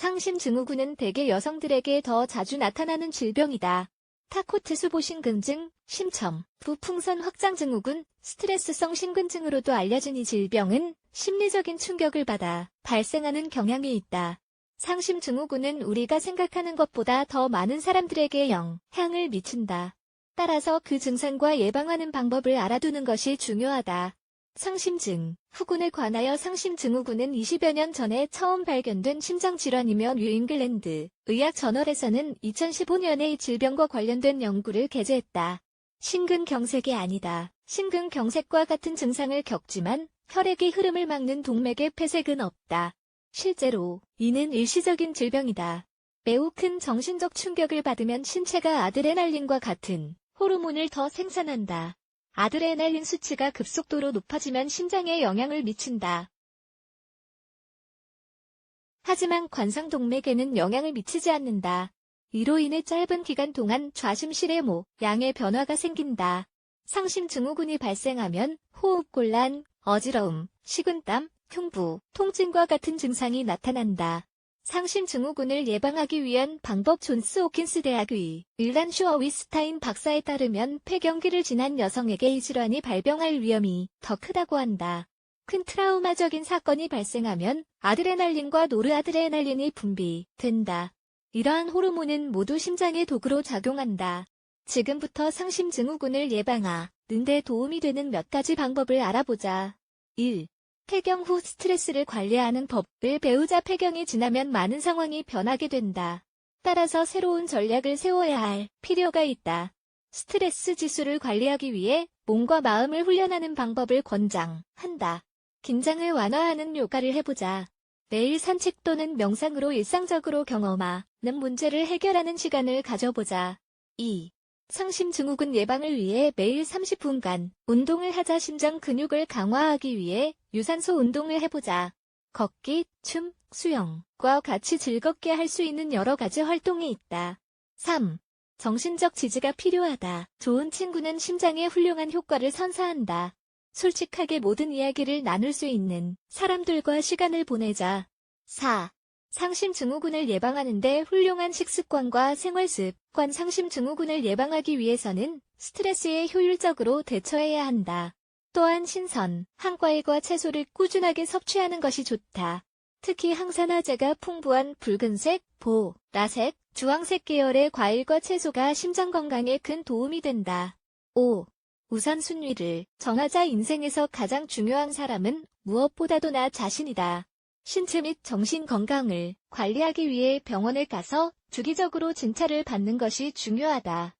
상심 증후군은 대개 여성들에게 더 자주 나타나는 질병이다. 타코트 수보신근증, 심첨, 부풍선 확장 증후군, 스트레스성 심근증으로도 알려진 이 질병은 심리적인 충격을 받아 발생하는 경향이 있다. 상심 증후군은 우리가 생각하는 것보다 더 많은 사람들에게 영향을 미친다. 따라서 그 증상과 예방하는 방법을 알아두는 것이 중요하다. 상심증, 후군에 관하여 상심증 후군은 20여 년 전에 처음 발견된 심장질환이며 뉴잉글랜드 의학 저널에서는 2015년에 이 질병과 관련된 연구를 게재했다. 심근경색이 아니다. 심근경색과 같은 증상을 겪지만 혈액의 흐름을 막는 동맥의 폐색은 없다. 실제로 이는 일시적인 질병이다. 매우 큰 정신적 충격을 받으면 신체가 아드레날린과 같은 호르몬을 더 생산한다. 아드레날린 수치가 급속도로 높아지면 심장에 영향을 미친다. 하지만 관상동맥에는 영향을 미치지 않는다. 이로 인해 짧은 기간 동안 좌심실의 모, 양의 변화가 생긴다. 상심 증후군이 발생하면 호흡곤란, 어지러움, 식은땀, 흉부, 통증과 같은 증상이 나타난다. 상심 증후군을 예방하기 위한 방법 존스 호킨스 대학 의 일란 슈어위스타인 박사에 따르면 폐경기를 지난 여성에게 이 질환이 발병할 위험이 더 크다고 한다. 큰 트라우마적인 사건이 발생하면 아드레날린과 노르아드레날린이 분비된다. 이러한 호르몬은 모두 심장의 도구로 작용한다. 지금부터 상심 증후군을 예방하는 데 도움이 되는 몇 가지 방법을 알아보자. 1. 폐경 후 스트레스를 관리하는 법을 배우자 폐경이 지나면 많은 상황이 변하게 된다. 따라서 새로운 전략을 세워야 할 필요가 있다. 스트레스 지수를 관리하기 위해 몸과 마음을 훈련하는 방법을 권장한다. 긴장을 완화하는 요가를 해보자. 매일 산책 또는 명상으로 일상적으로 경험하는 문제를 해결하는 시간을 가져보자. 2. 상심 증후군 예방을 위해 매일 30분간 운동을 하자 심장 근육을 강화하기 위해 유산소 운동을 해보자. 걷기, 춤, 수영과 같이 즐겁게 할 수 있는 여러 가지 활동이 있다. 3. 정신적 지지가 필요하다. 좋은 친구는 심장에 훌륭한 효과를 선사한다. 솔직하게 모든 이야기를 나눌 수 있는 사람들과 시간을 보내자. 4. 상심 증후군을 예방하는데 훌륭한 식습관과 생활습관 상심 증후군을 예방하기 위해서는 스트레스에 효율적으로 대처해야 한다. 또한 신선, 한과일과 채소를 꾸준하게 섭취하는 것이 좋다. 특히 항산화제가 풍부한 붉은색, 보, 라색, 주황색 계열의 과일과 채소가 심장 건강에 큰 도움이 된다. 5. 우선순위를 정하자 인생에서 가장 중요한 사람은 무엇보다도 나 자신이다. 신체 및 정신 건강을 관리하기 위해 병원을 가서 주기적으로 진찰을 받는 것이 중요하다.